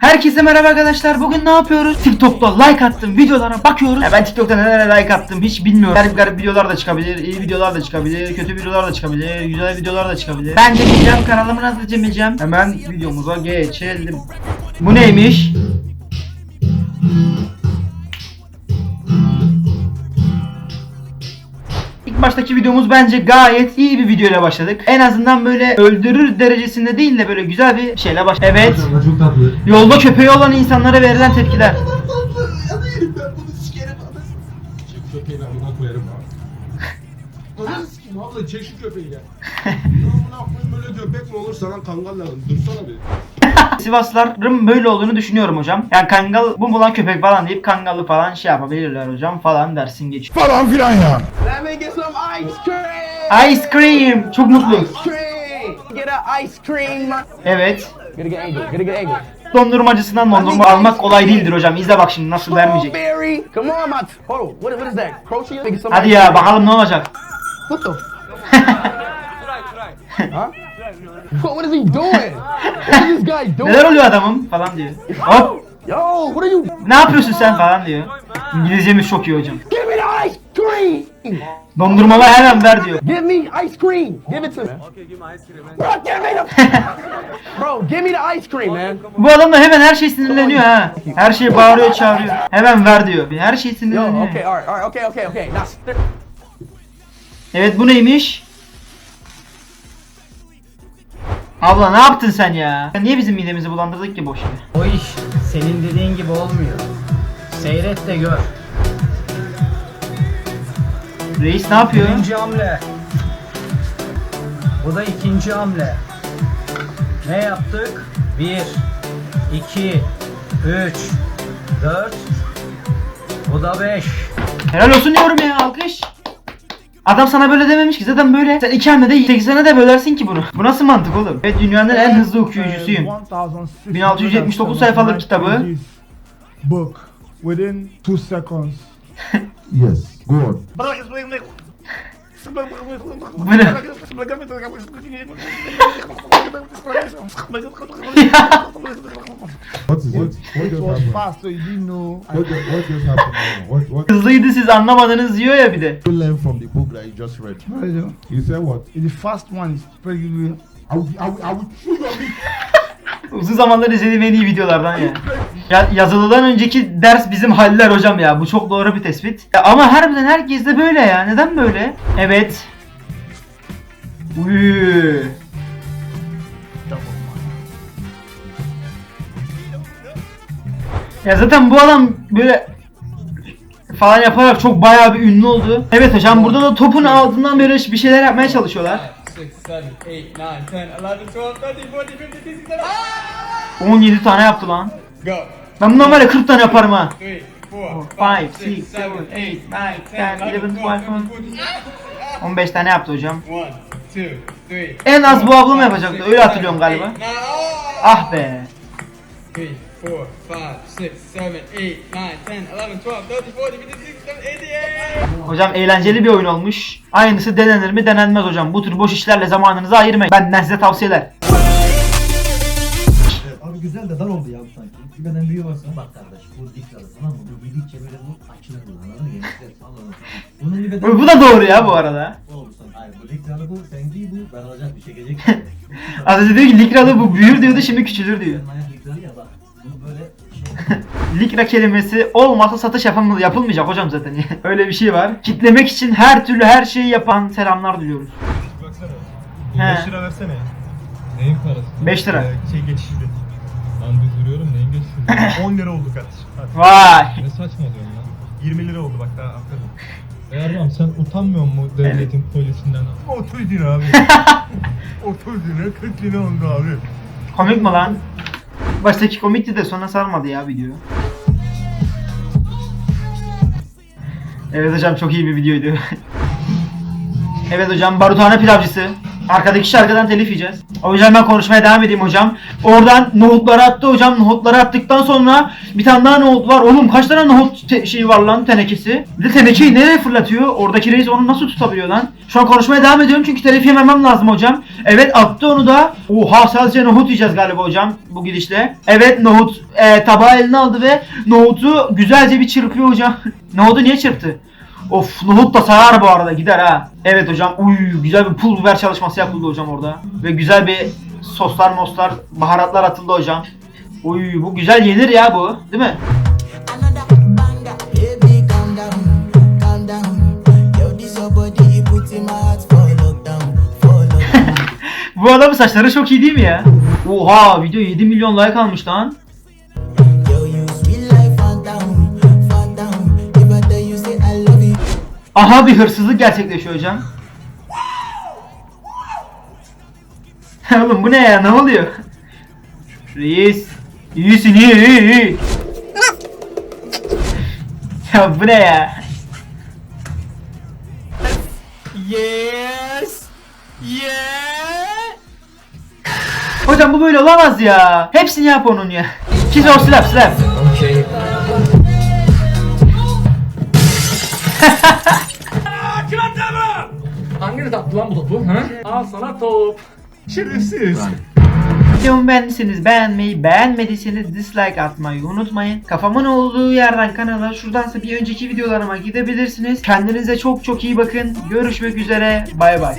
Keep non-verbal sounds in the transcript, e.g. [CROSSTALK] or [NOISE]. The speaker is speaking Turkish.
Herkese merhaba arkadaşlar. Bugün ne yapıyoruz? TikTok'ta like attım videolara bakıyoruz. Ya ben TikTok'ta nelere like attım hiç bilmiyorum. Garip garip videolar da çıkabilir, iyi videolar da çıkabilir, kötü videolar da çıkabilir, güzel videolar da çıkabilir. Ben deneyeceğim, kanalımı nasıl demeyeceğim. Hemen videomuza geçelim. Bu neymiş? Baştaki videomuz bence gayet iyi bir videoyla başladık. En azından böyle öldürür derecesinde değil de böyle güzel bir şeyle baş. Evet. Çok tatlı. Yolda köpeği olan insanlara verilen tepkiler. Köpeğini amına koyarım abi. Ananı sikeyim abla çek şu köpeği ya. [LAUGHS] Amına koyayım böyle köpek mi olur sana kangal lazım. Dursana bir. [LAUGHS] Sivasların böyle olduğunu düşünüyorum hocam. Yani kangal bu mu lan köpek falan deyip kangalı falan şey yapabilirler hocam falan dersin geç. falan filan ya. Let me get some ice cream. Ice cream. Çok mutlu. Cream. Get a ice cream. Evet. Gotta get angry. Gotta get angry. Dondurmacısından dondurma almak kolay değildir hocam. İzle bak şimdi nasıl vermeyecek. What, what Hadi ice ya bakalım ne olacak. [LAUGHS] Huh? What, what is he doing? What is this guy doing? Neler oluyor adamım falan diyor. Hop. Yo, what are you? Ne yapıyorsun sen falan diyor. İngilizcemiz çok iyi hocam. Give me the ice cream. Dondurmamı hemen ver diyor. Give me ice cream. Give it to me. Okay, give me ice cream. Bro, give me the. [LAUGHS] Bro, give me the ice cream, man. Bu adam da hemen her şey sinirleniyor ha. Her şey bağırıyor çağırıyor. Hemen ver diyor. Her şey Yo, sinirleniyor. okay, all right, all right, okay, okay, okay. Now, Evet bu neymiş? Abla ne yaptın sen ya? Sen niye bizim midemizi bulandırdık ki boş yere? O iş senin dediğin gibi olmuyor. Seyret de gör. Reis ne yapıyor? Birinci hamle. Bu da ikinci hamle. Ne yaptık? Bir, iki, üç, dört. Bu da beş. Helal olsun diyorum ya alkış. Adam sana böyle dememiş ki zaten böyle. Sen iki hamlede 80'e de bölersin ki bunu. Bu nasıl mantık oğlum? Evet dünyanın en hızlı okuyucusuyum. 1679 sayfalık kitabı. Book within two seconds. [LAUGHS] Yes. Go on. Bu ne? What is it? What It just was happened? fast, so you didn't know. What just, what just happened? What what Hızlıydı siz anlamadınız diyor ya bir de. you learn from the book that you just read? You said what? The first one is pretty good. I will, I will, I will chew your meat. Uzun zamandır izlediğim en iyi videolardan ya. Ya. Yazılıdan önceki ders bizim haller hocam ya. Bu çok doğru bir tespit. Ya ama harbiden herkes de böyle ya. Neden böyle? Evet. Uy. Ya zaten bu adam böyle falan yaparak çok bayağı bir ünlü oldu. Evet hocam burada da topun altından böyle bir şeyler yapmaya çalışıyorlar. 17 tane yaptı lan. Ben bundan var ya 40 tane yaparım ha. 5, 6, 7, 8, 9, 10, 11, 12, 15 tane yaptı hocam. En az bu ablam yapacaktı. Öyle hatırlıyorum galiba. Ah be. 3, 4, 5, 6, 7, 8, 9, 10, 11, 12, 13, 14, 15, 16, Hocam eğlenceli bir oyun olmuş. Aynısı denenir mi denenmez hocam. Bu tür boş işlerle zamanınızı ayırmayın. Benden size tavsiyeler. Abi güzel de dar oldu ya bu sanki. Bir beden büyüğü varsa bak kardeş bu dik tamam mı? Bu yedikçe böyle bu açılır bu anladın mı? Anladın mı? Bunun bir beden Bu bu da doğru ya bu arada. Bu olursa hayır bu dik bu sen değil bu ben alacak bir şey gelecek. [LAUGHS] Az önce diyor ki likralı bu büyür diyordu şimdi küçülür diyor. Senin ayak dik ya bak. Bunu böyle şey [LAUGHS] Likra kelimesi olmasa satış yapam- yapılmayacak hocam zaten. [LAUGHS] Öyle bir şey var. Kitlemek için her türlü her şeyi yapan selamlar diliyoruz. Baksana. He. 5 lira versene. Neyin parası? 5 lira. Ee, şey geçişti. Lan düz duruyorum neyin geçişti? 10 [LAUGHS] lira oldu kardeşim. Hadi. Vay. ne saçmalıyorsun lan? 20 lira oldu bak daha aferin. Erdoğan sen utanmıyor musun devletin polisinden? 30 lira abi. [LAUGHS] 30 lira 40 lira oldu abi. Komik mi lan? Baştaki komikti de sonra sarmadı ya video. Evet hocam çok iyi bir videoydu. [LAUGHS] evet hocam baruthane pilavcısı. Arkadaki şarkıdan telif yiyeceğiz. O yüzden ben konuşmaya devam edeyim hocam. Oradan nohutları attı hocam. Nohutları attıktan sonra bir tane daha nohut var. Oğlum kaç tane nohut şeyi var lan tenekesi? Bir de tenekeyi nereye fırlatıyor? Oradaki reis onu nasıl tutabiliyor lan? Şu an konuşmaya devam ediyorum çünkü telif yememem lazım hocam. Evet attı onu da. Oha sadece nohut yiyeceğiz galiba hocam bu gidişle. Evet nohut e, tabağı eline aldı ve nohutu güzelce bir çırpıyor hocam. [LAUGHS] nohutu niye çırptı? Of nohut da sayar bu arada gider ha. Evet hocam uy güzel bir pul biber çalışması yapıldı hocam orada. Ve güzel bir soslar moslar baharatlar atıldı hocam. Uy bu güzel yenir ya bu değil mi? [LAUGHS] Bu adamın saçları çok iyi değil mi ya? Oha video 7 milyon like almış lan. Aha bir hırsızlık gerçekleşiyor hocam. [LAUGHS] Oğlum bu ne ya ne oluyor? Reis. İyisin iyi iyi iyi. ya bu ne ya? Yes. Yeah. Hocam bu böyle olamaz ya. Hepsini yap onun ya. Kiz o slap slap. Okay. [LAUGHS] Hangi tatlı lan bu topu? Ha? Al sana top. Şerefsiz. Videomu beğendiyseniz beğenmeyi, beğenmediyseniz dislike atmayı unutmayın. Kafamın olduğu yerden kanala şuradansa bir önceki videolarıma gidebilirsiniz. Kendinize çok çok iyi bakın. Görüşmek üzere. Bay bay.